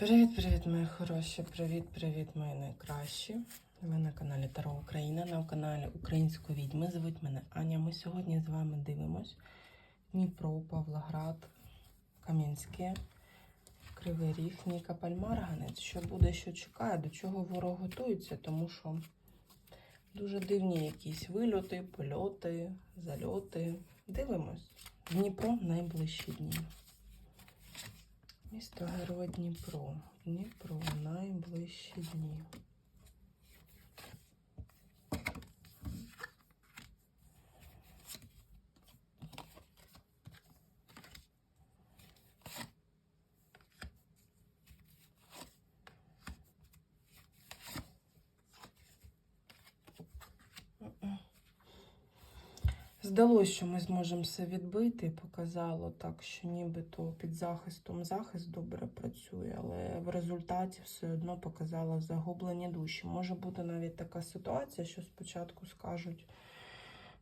Привіт-привіт, мої хороші! Привіт-привіт, мої найкращі. Ви на каналі Таро Україна, на каналі Української відьми. Звуть мене Аня. Ми сьогодні з вами дивимось Дніпро, Павлоград, Кам'янське, Кривий Ріг, Нікополь, Марганець. Що буде, що чекає, до чого ворог готується, тому що дуже дивні якісь вильоти, польоти, зальоти. Дивимось. Дніпро найближчі дні. Місто Герой Дніпро. Дніпро найближчі дні. Здалося, що ми зможемо все відбити. Показало так, що нібито під захистом захист добре працює, але в результаті все одно показало загублені душі. Може бути навіть така ситуація, що спочатку скажуть,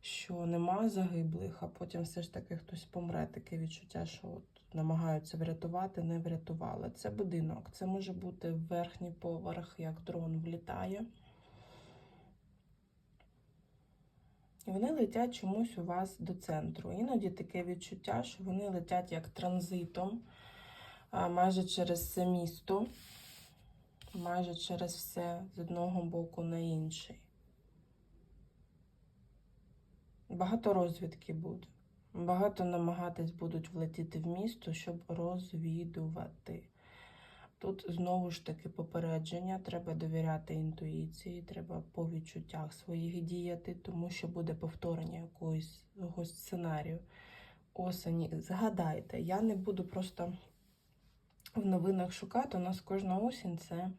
що нема загиблих, а потім все ж таки хтось помре. Таке відчуття, що от намагаються врятувати, не врятували. Це будинок, це може бути верхній поверх, як дрон влітає. І вони летять чомусь у вас до центру. Іноді таке відчуття, що вони летять як транзитом, майже через все місто, майже через все з одного боку на інший. Багато розвідки буде. Багато намагатись будуть влетіти в місто, щоб розвідувати. Тут знову ж таки попередження, треба довіряти інтуїції, треба по відчуттях своїх діяти, тому що буде повторення якогось, сценарію осені. Згадайте, я не буду просто в новинах шукати. У нас кожна осінь це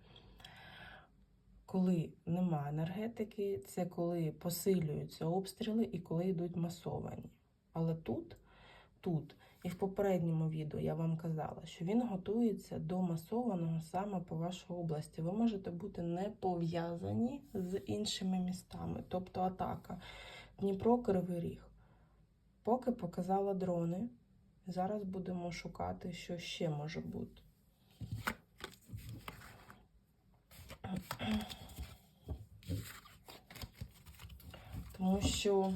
коли нема енергетики, це коли посилюються обстріли і коли йдуть масовані. Але тут, тут. І в попередньому відео я вам казала, що він готується до масованого саме по вашій області. Ви можете бути не пов'язані з іншими містами, тобто атака. Дніпро Кривий Ріг. Поки показала дрони. Зараз будемо шукати, що ще може бути. Тому що.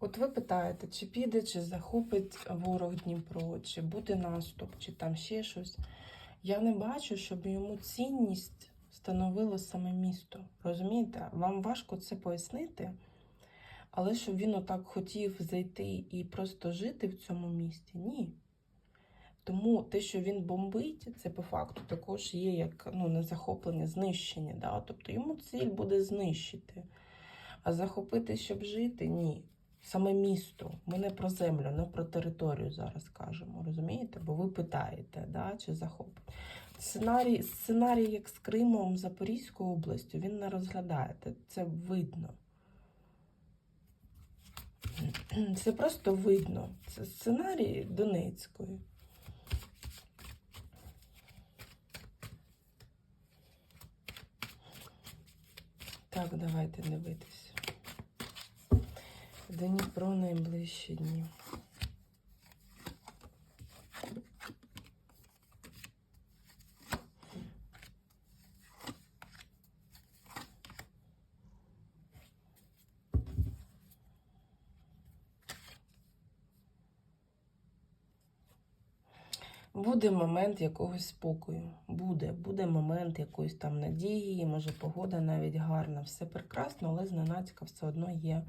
От ви питаєте, чи піде, чи захопить ворог Дніпро, чи буде наступ, чи там ще щось. Я не бачу, щоб йому цінність становило саме місто. Розумієте? Вам важко це пояснити, але щоб він отак хотів зайти і просто жити в цьому місті, ні. Тому те, що він бомбить, це по факту також є як ну, не захоплення, знищення. Да? Тобто йому ціль буде знищити. А захопити, щоб жити, ні. Саме місто. Ми не про землю, не про територію зараз кажемо. Розумієте? Бо ви питаєте, да, чи захоп. Сценарій, сценарій, як з Кримом, Запорізькою областю, він не розглядаєте. Це видно. Це просто видно. Це сценарій Донецької. Так, давайте дивитися. Дніпро найближчі дні. Буде момент якогось спокою. Буде, буде момент якоїсь там надії, може погода навіть гарна, все прекрасно, але зненацька все одно є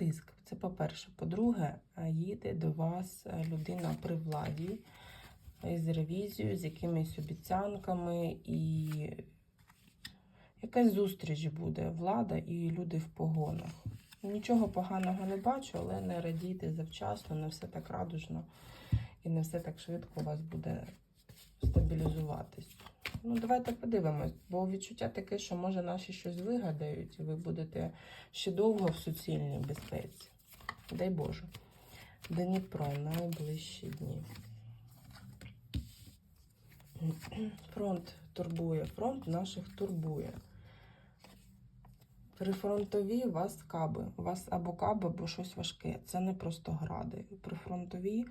тиск. Це по-перше. По-друге, їде до вас людина при владі із ревізією, з якимись обіцянками, і якась зустріч буде влада і люди в погонах. Нічого поганого не бачу, але не радійте завчасно, не все так радужно і не все так швидко у вас буде стабілізуватись. Ну, давайте подивимось, бо відчуття таке, що може наші щось вигадають, і ви будете ще довго в суцільній безпеці. Дай Боже. Дніпро найближчі дні. Фронт турбує, фронт наших турбує. Прифронтові у вас каби. У вас або каби, або щось важке. Це не просто гради. Прифронтові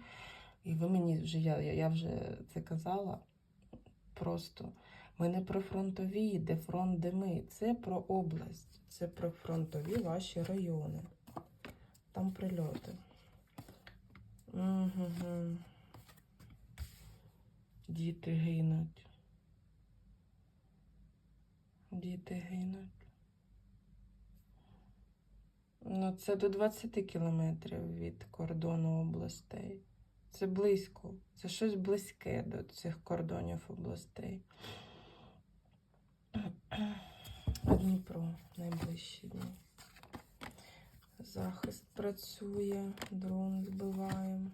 І ви мені вже, я, я, вже це казала. Просто ми не про фронтові, де фронт, де ми. Це про область, це про фронтові ваші райони. Там прильоти. Угу. Діти гинуть. Діти гинуть. Ну, це до 20 кілометрів від кордону областей. Це близько. Це щось близьке до цих кордонів областей. Дніпро найближчі дні. Захист працює, дрон збиваємо,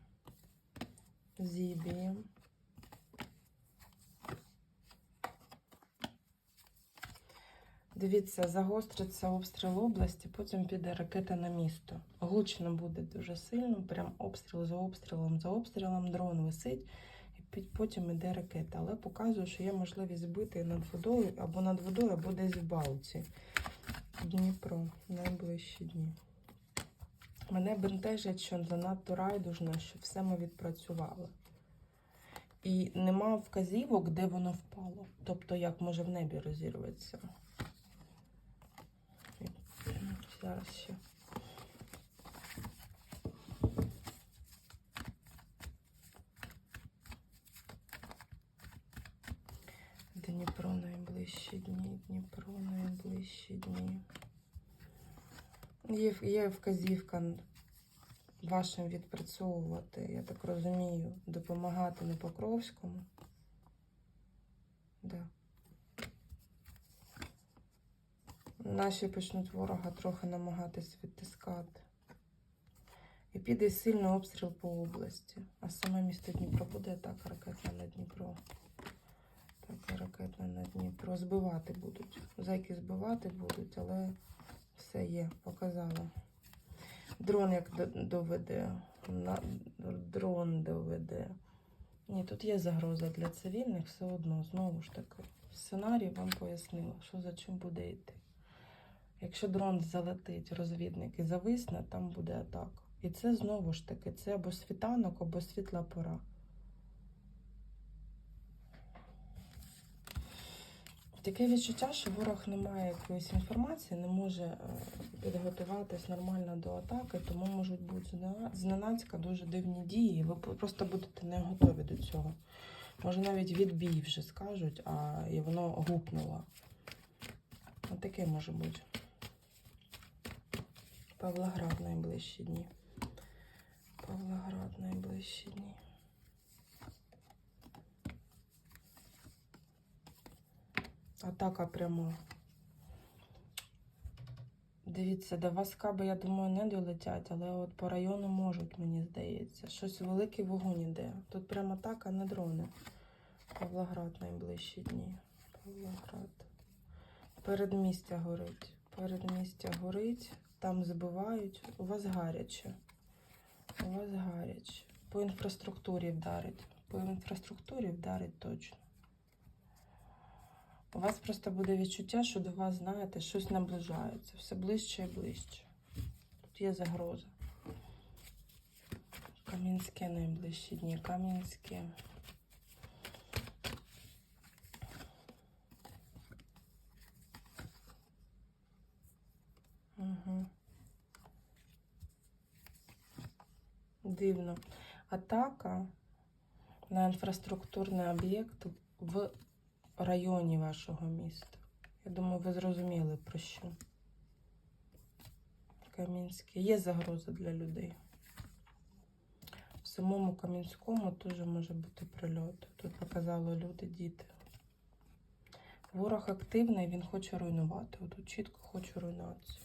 зіб'ємо. Дивіться, загостриться обстріл області, потім піде ракета на місто. Гучно буде дуже сильно, прям обстріл за обстрілом, за обстрілом дрон висить, і потім іде ракета. Але показує, що є можливість збити над водою або над водою, або десь в балці. Дніпро, найближчі дні. Мене бентежить, що занадто райдужно, що все ми відпрацювали. І нема вказівок, де воно впало. Тобто, як може в небі розірветься. Зараз ще. Дніпро найближчі дні, Дніпро найближчі дні. Є, є вказівка вашим відпрацьовувати, я так розумію, допомагати на Покровському. Да. Наші почнуть ворога трохи намагатись відтискати. І піде сильний обстріл по області. А саме місто Дніпро буде атака ракетна на Дніпро. Атака ракетна на Дніпро. Збивати будуть. Зайки збивати будуть, але все є, показала. Дрон як доведе. Дрон доведе. Ні, тут є загроза для цивільних, все одно, знову ж таки. Сценарій вам пояснила, що за чим буде йти. Якщо дрон залетить, розвідник і зависне, там буде атака. І це знову ж таки, це або світанок, або світла пора. Таке відчуття, що ворог не має якоїсь інформації, не може е, підготуватись нормально до атаки, тому можуть бути зненацька дуже дивні дії. Ви просто будете не готові до цього. Може навіть відбій вже скажуть, а і воно гупнуло. Таке може бути. Павлоград найближчі дні. Павлоград найближчі дні. Атака прямо. Дивіться, до вас каби, я думаю, не долетять, але от по району можуть, мені здається. Щось великий вогонь іде. Тут прямо атака, не дрони. Павлоград найближчі дні. Павлоград. Передмістя горить. Передмістя горить. Там збивають. У вас гаряче. У вас гаряче. По інфраструктурі вдарить. По інфраструктурі вдарить точно. У вас просто буде відчуття, що до вас, знаєте, щось наближається. Все ближче і ближче. Тут є загроза. Кам'янське найближчі дні. Кам'янське. Угу. Дивно. Атака на інфраструктурний об'єкт в районі вашого міста. Я думаю, ви зрозуміли про що. Кам'янське. Є загроза для людей. В самому Кам'янському теж може бути прильот. Тут показали люди, діти. Ворог активний, він хоче руйнувати. Тут чітко хоче руйнацію.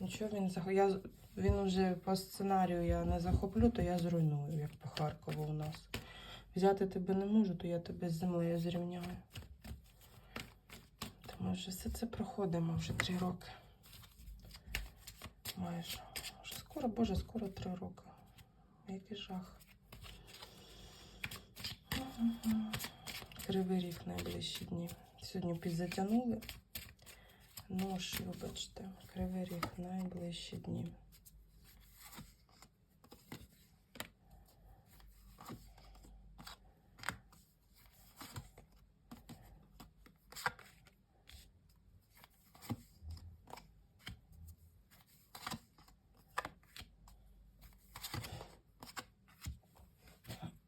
Нічого він зах... я... Він уже по сценарію я не захоплю, то я зруйную, як по Харкову у нас. Взяти тебе не можу, то я тебе з землею зрівняю. Тому що все це проходимо вже три роки. Майже. Вже скоро, боже, скоро три роки. Який жах. Кривий ріг найближчі дні. Сьогодні підзатягнули нож, вибачте, кривий ріг найближчі дні.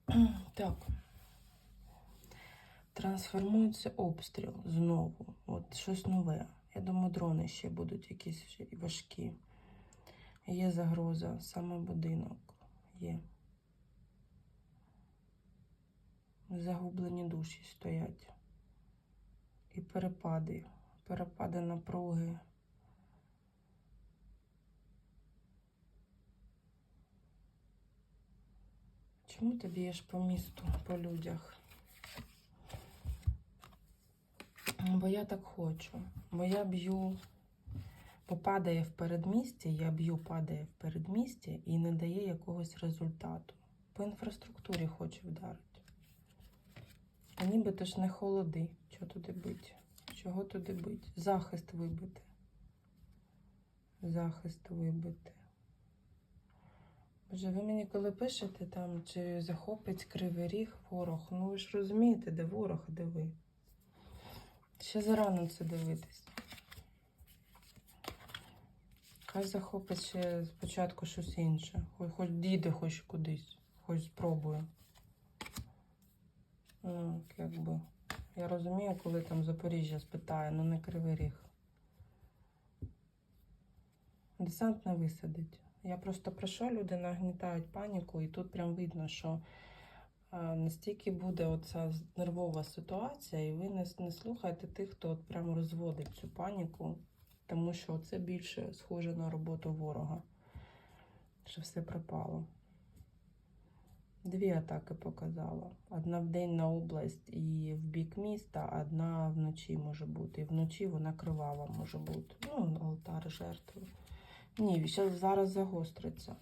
Так, трансформується обстріл знову. От щось нове. Я думаю, дрони ще будуть якісь важкі. Є загроза, саме будинок є. Загублені душі стоять. І перепади, перепади напруги. Чому ти б'єш по місту, по людях? Бо я так хочу. Бо я б'ю, бо падає в передмісті, я б'ю, падає в передмісті і не дає якогось результату. По інфраструктурі хочу вдарити. А нібито ж не холоди. Чого туди бить? Чого туди бить? Захист вибити. Захист вибити. Боже, ви мені коли пишете там, чи захопить кривий ріг ворог, ну ви ж розумієте, де ворог, а де ви. Ще зарано це дивитись. Хай захопить ще спочатку щось інше. Хоч, хоч дійде хоч кудись, хоч спробує. Ну, якби. Я розумію, коли там Запоріжжя спитає, ну не кривий ріг. Десант не висадить. Я просто про що люди нагнітають паніку, і тут прям видно, що настільки буде оця нервова ситуація, і ви не, не слухаєте тих, хто от прямо розводить цю паніку, тому що це більше схоже на роботу ворога, що все пропало. Дві атаки показала. Одна в день на область і в бік міста, одна вночі може бути. І вночі вона кривава може бути. Ну, алтар жертви. Ні, зараз загостриться.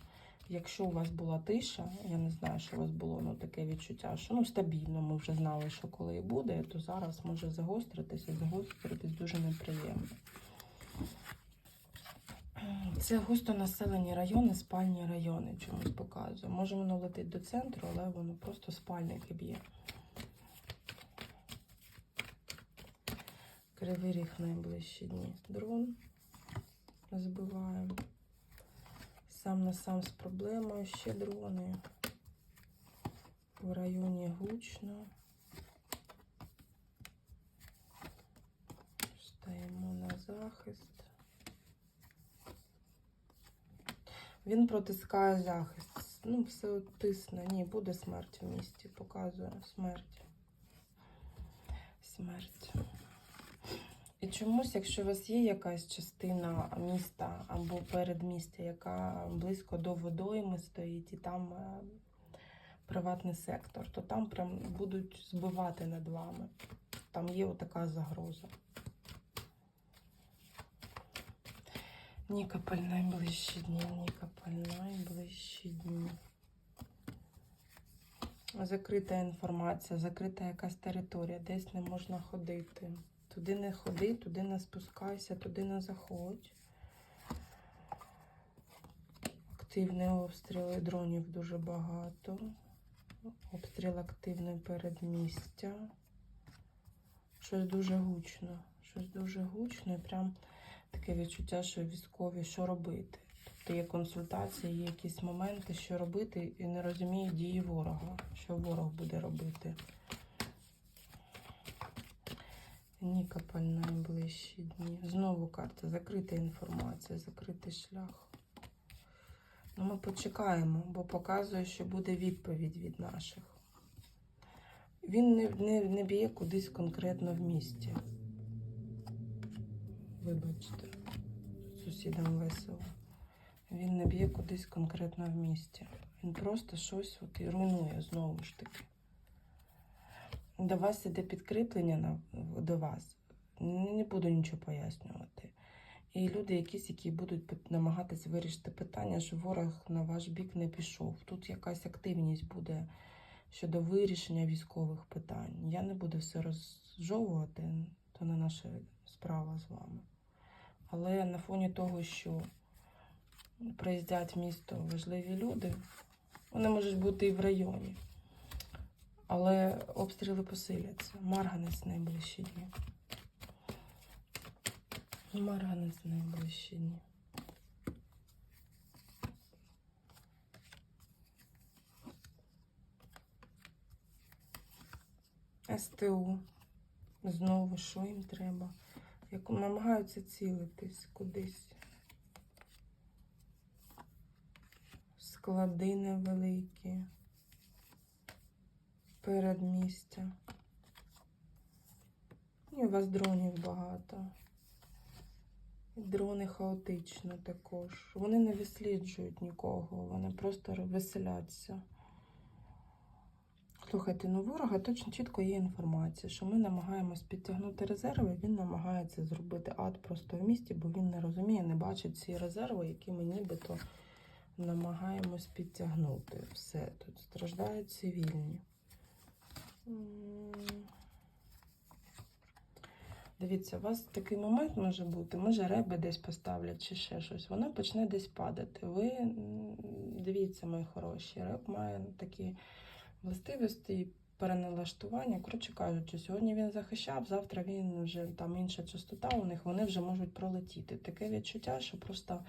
Якщо у вас була тиша, я не знаю, що у вас було ну, таке відчуття, що ну стабільно, ми вже знали, що коли і буде, то зараз може загостритися, загостритись дуже неприємно. Це густонаселені райони, спальні райони чомусь показує. Може воно летить до центру, але воно просто спальники б'є. Кривий ріг найближчі дні. Дрон збиваємо. Сам на сам з проблемою ще дрони. В районі гучно. Стаємо на захист. Він протискає захист. Ну, все тисне. Ні, буде смерть в місті. Показує смерть. Смерть. І чомусь, якщо у вас є якась частина міста або передмістя, яка близько до водойми стоїть, і там е, приватний сектор, то там прям будуть збивати над вами. Там є отака загроза. Нікополь найближчі дні, Нікополь найближчі дні. Закрита інформація, закрита якась територія, десь не можна ходити. Туди не ходи, туди не спускайся, туди не заходь. Активні обстріли дронів дуже багато. Обстріл активний передмістя. Щось дуже гучно. Щось дуже гучно і прям таке відчуття, що військові, що робити. Тобто є консультації, є якісь моменти, що робити, і не розуміють дії ворога, що ворог буде робити. Нікополь найближчі дні. Знову карта. Закрита інформація, закритий шлях. Ну, ми почекаємо, бо показує, що буде відповідь від наших. Він не, не, не б'є кудись конкретно в місті. Вибачте, сусідам весело. Він не б'є кудись конкретно в місті. Він просто щось от і руйнує знову ж таки. До вас іде підкріплення на, до вас. Не буду нічого пояснювати. І люди, якісь, які будуть намагатись вирішити питання, що ворог на ваш бік не пішов. Тут якась активність буде щодо вирішення військових питань. Я не буду все розжовувати, то не наша справа з вами. Але на фоні того, що приїздять в місто важливі люди, вони можуть бути і в районі. Але обстріли посиляться. Марганець найближчі дні. Марганець найближчі дні. СТУ. Знову, що їм треба? Як намагаються цілитись кудись. Склади невеликі. Передмістя. І у вас дронів багато. Дрони хаотично також. Вони не висліджують нікого, вони просто веселяться. Слухайте, ну ворога точно чітко є інформація, що ми намагаємось підтягнути резерви, він намагається зробити ад просто в місті, бо він не розуміє, не бачить ці резерви, які ми нібито намагаємось підтягнути. Все, тут страждають цивільні. Дивіться, у вас такий момент може бути, може реби десь поставлять чи ще щось, воно почне десь падати. Ви дивіться, мої хороші, реб має такі властивості переналаштування. Коротше кажучи, сьогодні він захищав, завтра він вже там інша частота у них, вони вже можуть пролетіти. Таке відчуття, що просто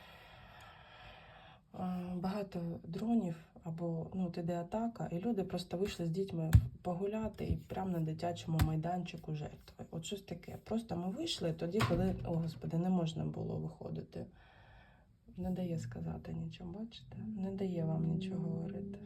багато дронів або ну, от іде атака, і люди просто вийшли з дітьми погуляти і прямо на дитячому майданчику жертви. От щось таке. Просто ми вийшли тоді, коли, о господи, не можна було виходити. Не дає сказати нічого, бачите? Не дає вам нічого говорити.